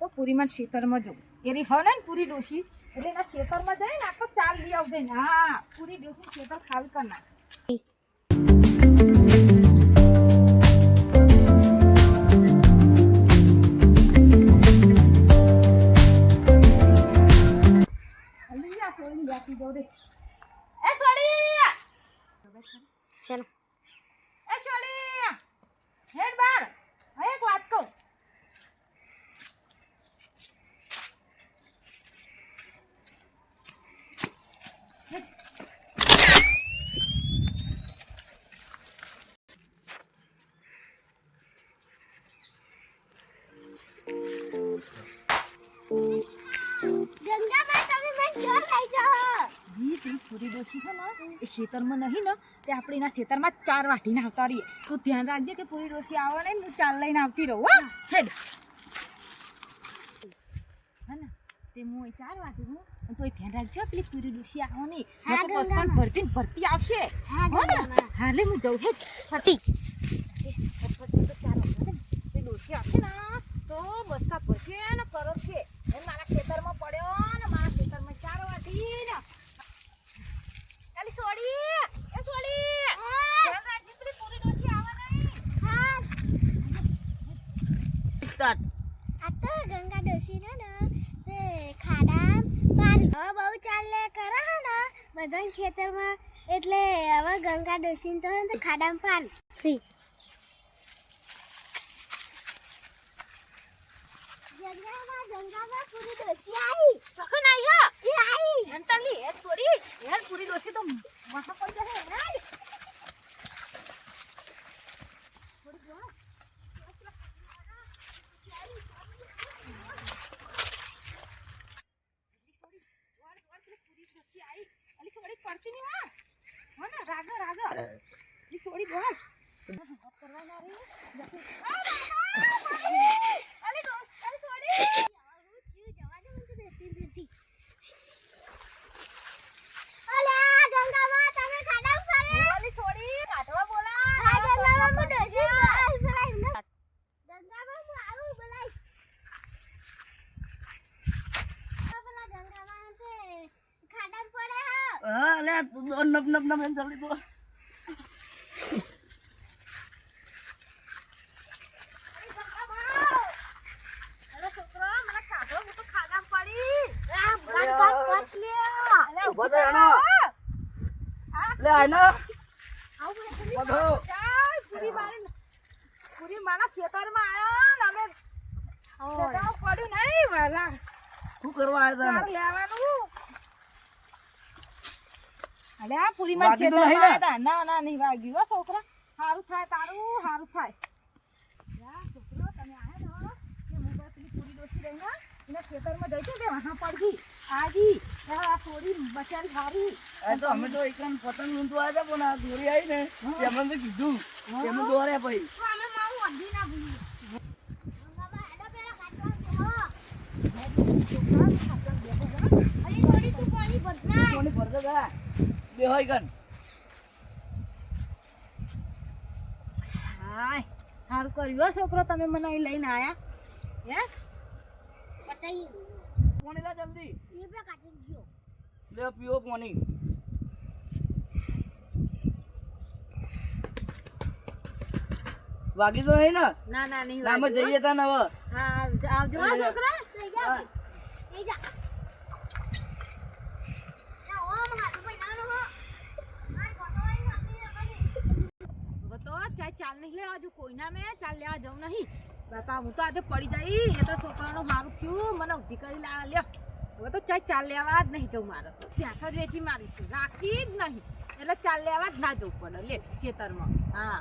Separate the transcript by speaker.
Speaker 1: તો પૂરીમાં ખેતરમાં જવું. એરી હોય ને પૂરી ડોશી. એટલે એના ખેતરમાં જાય ને આખો ચાલ લઈ આવજે ને. હા પૂરી ડોશી ખેતર ખાલી કર નાખ. એ સોળી! એ ખેતરમાં નહીં ને તે આપણે એના ખેતરમાં ચાર વાટીને આવતા રહીએ. તો ધ્યાન રાખજે કે પૂરી આવે ને હું ચાલ લઈને આવતી રહું હેડ. હા ને તે હું ચાર વાટી હું ધ્યાન રાખજો પેલી પૂરી ડોશી આવે નહીં. નકર ભરતી ને ભરતી આવશે.
Speaker 2: હા,
Speaker 1: ને.
Speaker 2: ગંગામાં.
Speaker 1: હાલે હું જઉં હેડ. ફરતી. તે ડોશી આવશે ને તો બસકા ભરશે ને કરશે એ મારા ખેતરમાં પડ્યો ને મારા ખેતરમાં ચાર વાટી ને ચાલી સોડી એ સોડી ધ્યાન રાખજે પેલી પૂરી ડોશી આવે નહીં
Speaker 2: આ તો ગંગા ડોશી ને ને તે ખાડા પાર હવે બહુ ચાલે કરે હે ને બધા ખેતરમાં એટલે હવે ગંગા ડોશી તો હે તે પાર ફ્રી ગંગામાં ગંગામાં પૂરી ડોશી આવી
Speaker 1: સખન આઈ હા
Speaker 2: એ આવી
Speaker 1: એન્ટલી એ સોડી યાર પૂરી ડોશી તો મહા પડી જશે હેડ થોડી જો અલી સોડી પડતી નહીં હા હો ને રાગો રાગો. છોડી બોલ કરવા ના રહી અલી દો અલી સોડી
Speaker 2: આવું થયું જવા દે મને તો દેતી દેતી અલા ગંગામાં તમે ખાડામાં પાડે
Speaker 1: અલી સોડી કાઢવા બોલા
Speaker 2: હા ગંગામાં હું ડોશી બોલાવીશ, બોલાવીશ ને. ગંગામાં હું આવું બોલાવીશ. તો પેલા ગંગામાં તે ખાડામાં પડે હે.
Speaker 3: હા લે તું દો નપ નપ નપ એમ જલ્દી દો
Speaker 1: અલી ગંગામાં અલે છોકરો મને કાઢો હું તો ખાડામાં પડી
Speaker 2: આ ભાગ ભાગ પટ લ્યો.
Speaker 1: અલે
Speaker 3: ઊભો થયો એનો. લે આનો
Speaker 2: આવું બધું
Speaker 3: બધો
Speaker 1: ચાલ પૂરી મારી પૂરી મારા ખેતરમાં આયા ને અમે ખેતરમાં પડ્યું નહીં વાલા
Speaker 3: શું કરવા આવ્યા
Speaker 1: લેવાનું અલે આ
Speaker 3: ને?
Speaker 1: ના નહીં વાગ્યું હો છોકરા. સારું થાય તારું સારું થાય. છોકરો તમે આયા કે હું બસ પેલી પૂરી ડોસી રહી ને એના ખેતરમાં જઈ કે વહાં પડગી આજી આ થોડી બચારી હારી.
Speaker 3: તો અમે તો એકદમ પતંગ ઊંધું આવ્યા પણ આ દોરી આવી ને એમને તો કીધું એમને દોર્યા પછી.
Speaker 2: અમે મારું અંધી ના ભૂલીએ. ગંગામાં હેડો પેલા ખાટલા બેહો. થોડી તું પાણી બદલાય.
Speaker 3: કોની ફરતે ગયા બે હોય
Speaker 1: હાય સારું કર્યું છોકરો તમે મને અહીં લઈને આયા? હે?
Speaker 2: બતાઈ
Speaker 3: કોણ લા જલ્દી?
Speaker 2: એ પેલા કાઢી ગયો.
Speaker 3: લે પીઓ કોની. વાગી તો નહીં ને?
Speaker 1: ના ના નહીં
Speaker 3: ના અમે જઈએ તા ને હવે
Speaker 1: હા આવજો- છોકરા.
Speaker 2: એ જા. એ જા. ના, ઓમ હાથ ઉપર ના રહો. આ ગોઠવાઈ નાખી ને કરી.
Speaker 1: હવે તો ચાલ નહીં લેવા હજુ કોઈના મેં, ચાલ લેવા નહીં. બાપા, હું તો આજે પડી જઈ એ તો છોકરાનું મારું થયું, મને ઊભી કરી લા લ્યો. હવે તો ચાલ ચાલ લેવા જ નહીં જવું મારે ત્યાં જ વેચી મારીશું. રાખી જ નહીં. એટલે ચાલ લેવા જ ના જવું પડે, લે, ખેતરમાં. હા.